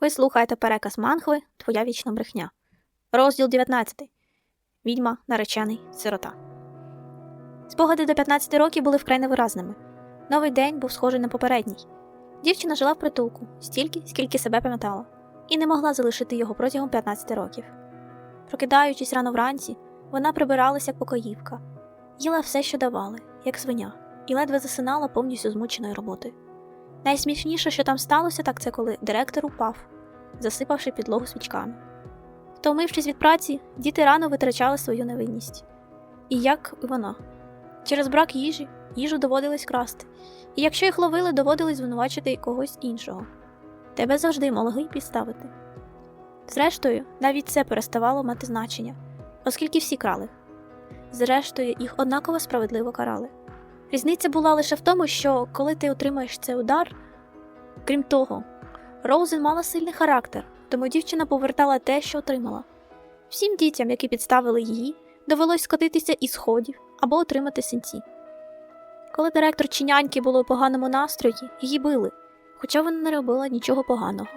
Ви слухаєте переказ Манхви Твоя вічна брехня. Розділ 19. Відьма, наречений, сирота. Спогади до 15 років були вкрай невиразними. Новий день був схожий на попередній. Дівчина жила в притулку стільки, скільки себе пам'ятала, і не могла залишити його протягом 15 років. Прокидаючись рано вранці, вона прибиралася як покоївка, їла все, що давали, як свиня, і ледве засинала повністю змученою роботою. Найсмішніше, що там сталося, так це коли директор упав, засипавши підлогу свічками. Втомившись від праці, діти рано витрачали свою невинність. І як і вона. Через брак їжі їжу доводилось красти, і якщо їх ловили, доводилось звинувачити когось іншого. Тебе завжди могли підставити. Зрештою, навіть це переставало мати значення, оскільки всі крали. Зрештою, їх однаково справедливо карали. Різниця була лише в тому, що коли ти отримаєш цей удар, крім того, Роузен мала сильний характер, тому дівчина повертала те, що отримала. Всім дітям, які підставили її, довелось скотитися із сходів або отримати синці. Коли директор чи няньки були у поганому настрої, її били, хоча вона не робила нічого поганого.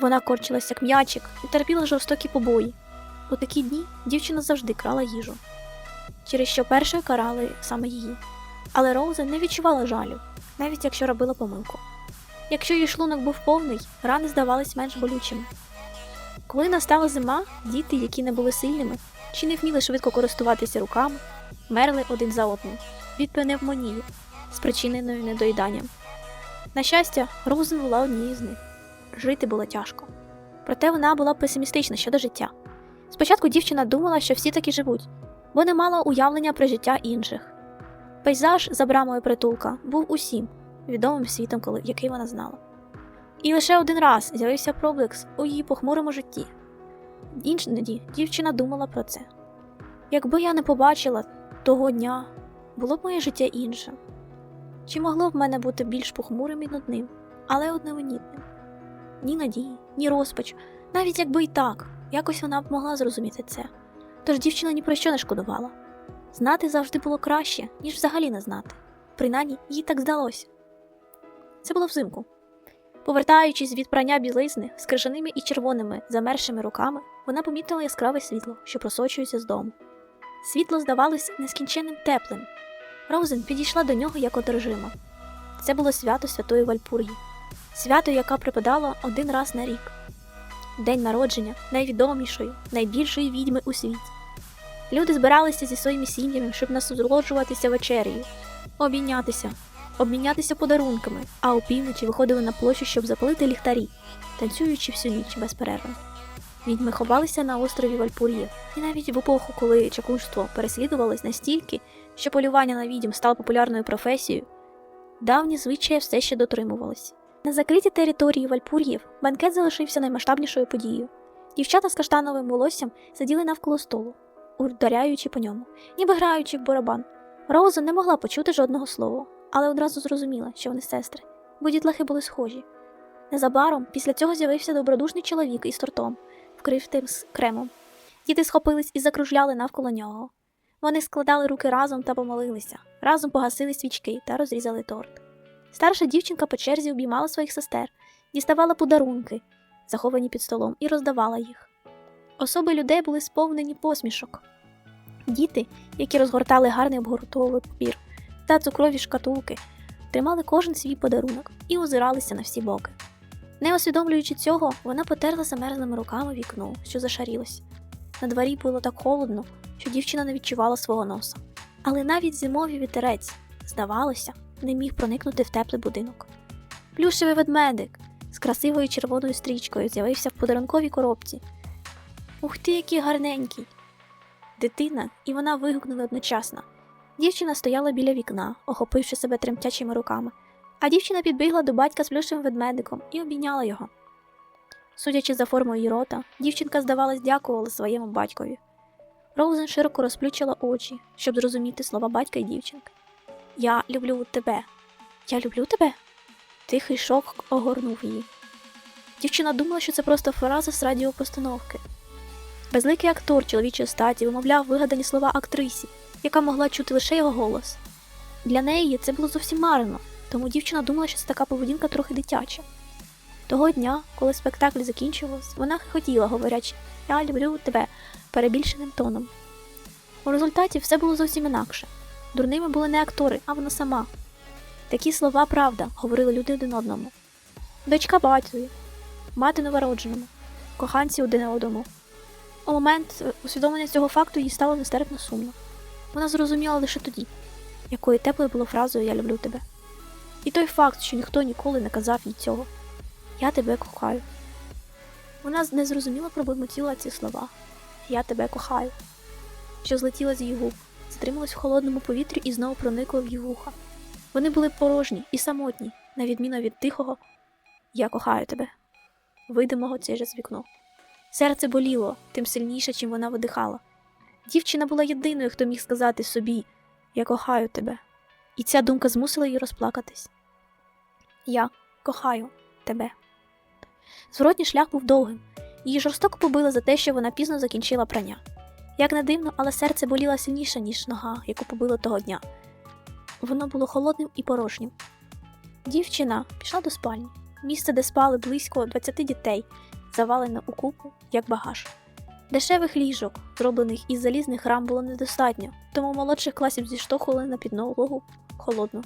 Вона корчилась як м'ячик і терпіла жорстокі побої. У такі дні дівчина завжди крала їжу, через що першою карали саме її. Але Роузен не відчувала жалю, навіть якщо робила помилку. Якщо її шлунок був повний, рани здавались менш болючими. Коли настала зима, діти, які не були сильними чи не вміли швидко користуватися руками, мерли один за одним від пневмонії, спричиненою недоїданням. На щастя, Роузен була однією з них. Жити було тяжко. Проте вона була песимістична щодо життя. Спочатку дівчина думала, що всі таки живуть, бо не мала уявлення про життя інших. Пейзаж за брамою притулка був усім відомим світом, який вона знала. І лише один раз з'явився проблиск у її похмурому житті. Іноді дівчина думала про це. Якби я не побачила того дня, було б моє життя іншим. Чи могло б мене бути більш похмурим і нудним, але одновинітним? Ні надії, ні розпач, навіть якби й так, якось вона б могла зрозуміти це. Тож дівчина ні про що не шкодувала. Знати завжди було краще, ніж взагалі не знати. Принаймні, їй так здалося. Це було взимку. Повертаючись від прання білизни з крижаними і червоними замершими руками, вона помітила яскраве світло, що просочується з дому. Світло здавалось нескінченним теплим. Роузен підійшла до нього як одержима. Це було свято Святої Вальпургі, свято, яке припадало один раз на рік день народження найвідомішої, найбільшої відьми у світі. Люди збиралися зі своїми сім'ями, щоб насолоджуватися вечерею, обійнятися, обмінятися подарунками, а опівночі виходили на площу, щоб запалити ліхтарі, танцюючи всю ніч безперервно. Відьми ховалися на острові Вальпур'є, і навіть в епоху, коли чаклунство переслідувалось настільки, що полювання на відьм стало популярною професією, давні звичаї все ще дотримувалися. На закритій території Вальпур'їв банкет залишився наймасштабнішою подією. Дівчата з каштановим волоссям сиділи навколо столу, ударяючи по ньому, ніби граючи в барабан. Роуза не могла почути жодного слова, але одразу зрозуміла, що вони сестри, бо дітлахи були схожі. Незабаром після цього з'явився добродушний чоловік із тортом, вкривтим з кремом. Діти схопились і закружляли навколо нього. Вони складали руки разом та помолилися, разом погасили свічки та розрізали торт. Старша дівчинка по черзі обіймала своїх сестер, діставала подарунки, заховані під столом, і роздавала їх. Особи людей були сповнені посмішок. Діти, які розгортали гарний обгортовий папір та цукрові шкатулки, тримали кожен свій подарунок і озиралися на всі боки. Не усвідомлюючи цього, вона потерла замерзлими руками вікно, що зашарілось. На дворі було так холодно, що дівчина не відчувала свого носа. Але навіть зимовий вітерець, здавалося, не міг проникнути в теплий будинок. Плюшевий ведмедик з красивою червоною стрічкою з'явився в подарунковій коробці. Ух ти, який гарненький! Дитина, і вона вигукнула одночасно. Дівчина стояла біля вікна, охопивши себе тремтячими руками, а дівчина підбігла до батька з плюшевим ведмедиком і обійняла його. Судячи за формою її рота, дівчинка, здавалось, дякувала своєму батькові. Роузен широко розплющила очі, щоб зрозуміти слова батька і дівчинки. Я люблю тебе. Я люблю тебе? Тихий шок огорнув її. Дівчина думала, що це просто фраза з радіопостановки. Безликий актор чоловічої статі вимовляв вигадані слова актрисі, яка могла чути лише його голос. Для неї це було зовсім марно, тому дівчина думала, що це така поведінка трохи дитяча. Того дня, коли спектакль закінчувався, вона хотіла, говорячи Я люблю тебе перебільшеним тоном. У результаті все було зовсім інакше. Дурними були не актори, а вона сама. Такі слова правда, говорили люди один одному. Дочка батькові, мати новородженому, коханці один одному. У момент е, усвідомлення цього факту їй стало нестерпно сумно. Вона зрозуміла лише тоді, якою теплою було фразою Я люблю тебе. І той факт, що ніхто ніколи не казав їй цього Я тебе кохаю. Вона не зрозуміло пробурмотіла ці слова Я тебе кохаю, що злетіла з її губ, затрималась в холодному повітрі і знову проникла в її вуха. Вони були порожні і самотні, на відміну від тихого Я кохаю тебе, видимого через вікно. Серце боліло тим сильніше, чим вона видихала. Дівчина була єдиною, хто міг сказати собі Я кохаю тебе. І ця думка змусила її розплакатись. Я кохаю тебе. Зворотній шлях був довгим. Її жорстоко побили за те, що вона пізно закінчила прання. Як не дивно, але серце боліло сильніше, ніж нога, яку побило того дня. Воно було холодним і порожнім. Дівчина пішла до спальні, місце, де спали близько 20 дітей, завалене у купу, як багаж. Дешевих ліжок, зроблених із залізних рам, було недостатньо, тому молодших класів зіштовхували на підлогу холодну.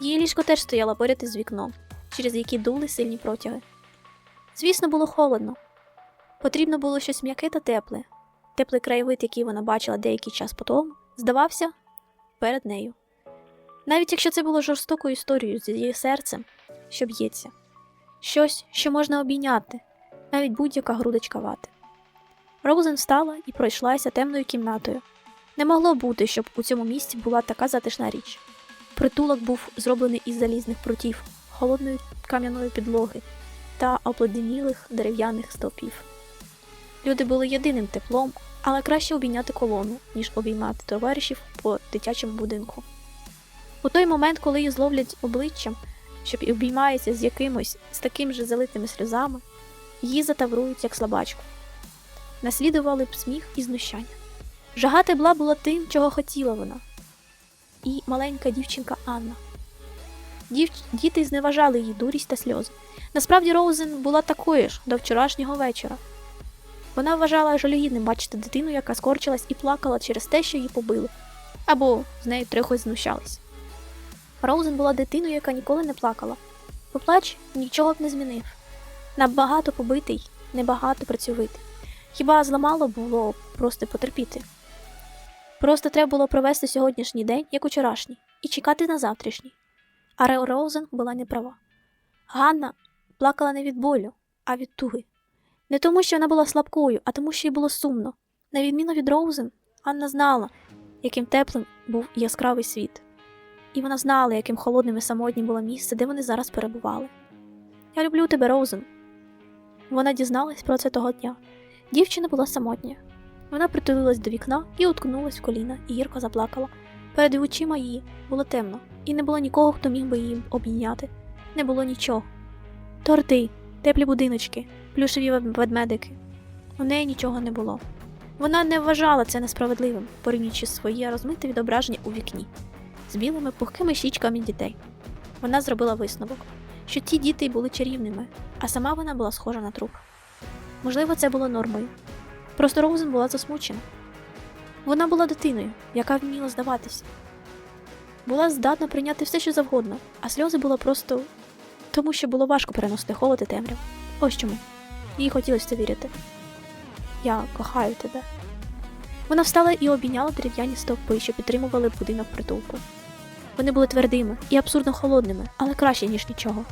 Її ліжко теж стояло поряд із вікном, через які дули сильні протяги. Звісно, було холодно. Потрібно було щось м'яке та тепле. Теплий краєвид, який вона бачила деякий час по тому, здавався перед нею. Навіть якщо це було жорстокою історією з її серцем, що б'ється, щось, що можна обійняти, навіть будь-яка грудочка вати. Роузен встала і пройшлася темною кімнатою. Не могло бути, щоб у цьому місці була така затишна річ. Притулок був зроблений із залізних прутів, холодної кам'яної підлоги та обледенілих дерев'яних стовпів. Люди були єдиним теплом, але краще обійняти колону, ніж обіймати товаришів по дитячому будинку. У той момент, коли її зловлять обличчям, щоб і обіймається з якимось з такими же залитими сльозами, її затаврують як слабачку. Наслідували б сміх і знущання. Жага тепла була тим, чого хотіла вона. І маленька дівчинка Анна. Дів... Діти зневажали її дурість та сльози. Насправді Роузен була такою ж до вчорашнього вечора. Вона вважала жалюгідним бачити дитину, яка скорчилась і плакала через те, що її побили, або з нею трохи знущались. Роузен була дитиною, яка ніколи не плакала. Поплач нічого б не змінив. Набагато побитий, небагато працьовитий. Хіба зламало було просто потерпіти? Просто треба було провести сьогоднішній день, як учорашній, і чекати на завтрашній. А Роузен була не права. Ганна плакала не від болю, а від туги. Не тому, що вона була слабкою, а тому, що їй було сумно. На відміну від Роузен, Анна знала, яким теплим був яскравий світ, і вона знала, яким холодним і самотнім було місце, де вони зараз перебували. Я люблю тебе, Роузен. Вона дізналась про це того дня. Дівчина була самотня. Вона притулилась до вікна і уткнулась в коліна, і гірко заплакала. Перед очима її було темно, і не було нікого, хто міг би її обійняти. Не було нічого. Торти, теплі будиночки, плюшеві ведмедики. У неї нічого не було. Вона не вважала це несправедливим, порівнюючи своє розмите відображення у вікні з білими пухкими щічками дітей. Вона зробила висновок, що ті діти були чарівними, а сама вона була схожа на труп. Можливо, це було нормою. Просто Роузен була засмучена. Вона була дитиною, яка вміла здаватися, була здатна прийняти все, що завгодно, а сльози було просто тому, що було важко переносити холод і темряв. Ось чому. Їй хотілося вірити. Я кохаю тебе. Вона встала і обійняла дерев'яні стовпи, що підтримували будинок притулку. Вони були твердими і абсурдно холодними, але краще, ніж нічого.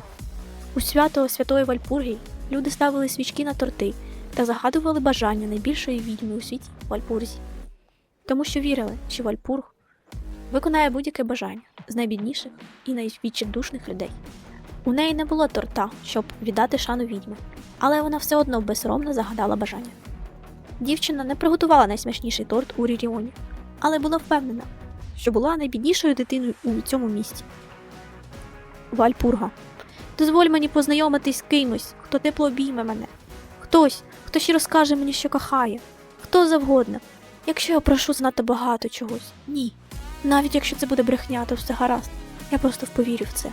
У свято Святої Вальпургії люди ставили свічки на торти та загадували бажання найбільшої відьми у світі Вальпурзі, тому що вірили, що Вальпург виконає будь-яке бажання з найбідніших і найвідчайдушних людей. У неї не було торта, щоб віддати шану відьми, але вона все одно безсоромно загадала бажання. Дівчина не приготувала найсмачніший торт у Ріріоні, але була впевнена, що була найбіднішою дитиною у цьому місті. Вальпурга. Дозволь мені познайомитись з кимось, хто тепло обійме мене. Хтось, хто ще розкаже мені, що кохає, хто завгодно. Якщо я прошу занадто багато чогось, ні. Навіть якщо це буде брехня, то все гаразд. Я просто повірю в це.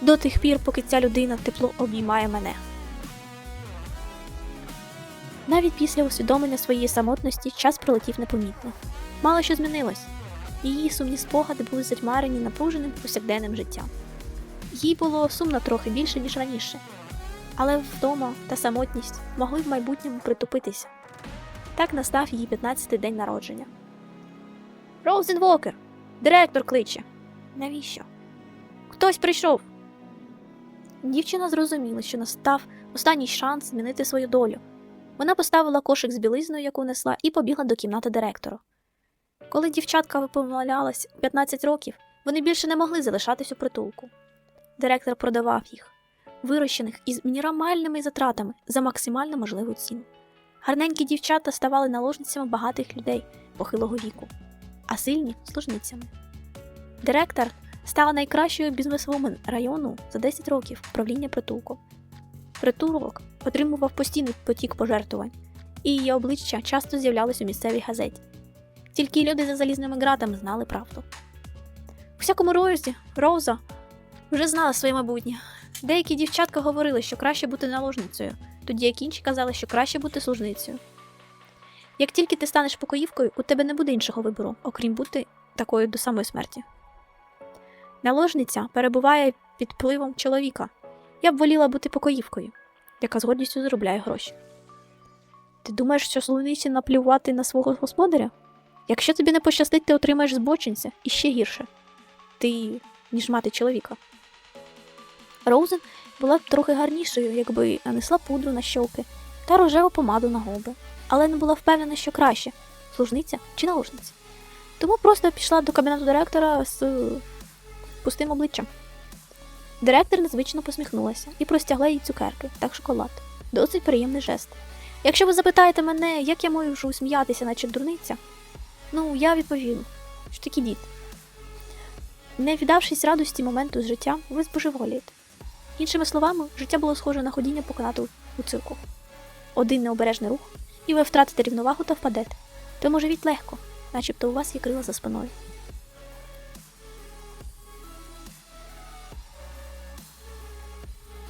до тих пір, поки ця людина тепло обіймає мене. Навіть після усвідомлення своєї самотності час пролетів непомітно. Мало що змінилось. Її сумні спогади були затьмарені напруженим повсякденним життям. Їй було сумно трохи більше, ніж раніше, але вдома та самотність могли в майбутньому притупитися. Так настав її 15-й день народження. Роузен Вокер! Директор кличе. Навіщо? Хтось прийшов. Дівчина зрозуміла, що настав останній шанс змінити свою долю. Вона поставила кошик з білизною, яку несла, і побігла до кімнати директора. Коли дівчатка виповнялась 15 років, вони більше не могли залишатись у притулку. Директор продавав їх, вирощених із мінімальними затратами за максимально можливу ціну. Гарненькі дівчата ставали наложницями багатих людей похилого віку, а сильні служницями. Директор стала найкращою бізнесвумен району за 10 років управління притулку. Притулок отримував постійний потік пожертвувань, і її обличчя часто з'являлось у місцевій газеті. Тільки люди за залізними ґратами знали правду. У всякому розі, Роуза вже знала своє майбутнє. Деякі дівчатка говорили, що краще бути наложницею, тоді як інші казали, що краще бути служницею. Як тільки ти станеш покоївкою, у тебе не буде іншого вибору, окрім бути такою до самої смерті. Наложниця перебуває під впливом чоловіка. Я б воліла бути покоївкою, яка з гордістю заробляє гроші. Ти думаєш, що слуниці наплювати на свого господаря? Якщо тобі не пощастить, ти отримаєш збочинця і ще гірше ти, ніж мати чоловіка. Роузен була б трохи гарнішою, якби нанесла пудру на щоки та рожеву помаду на губи, але не була впевнена, що краще служниця чи наложниця. Тому просто пішла до кабінету директора з пустим обличчям. Директор незвично посміхнулася і простягла їй цукерки та шоколад. Досить приємний жест. Якщо ви запитаєте мене, як я можу сміятися, наче дурниця, ну я відповім, що такі діти. Не віддавшись радості моменту з життя, ви збожеволієте. Іншими словами, життя було схоже на ходіння по канату у цирку. Один необережний рух, і ви втратите рівновагу та впадете. Тому живіть легко, начебто у вас є крила за спиною.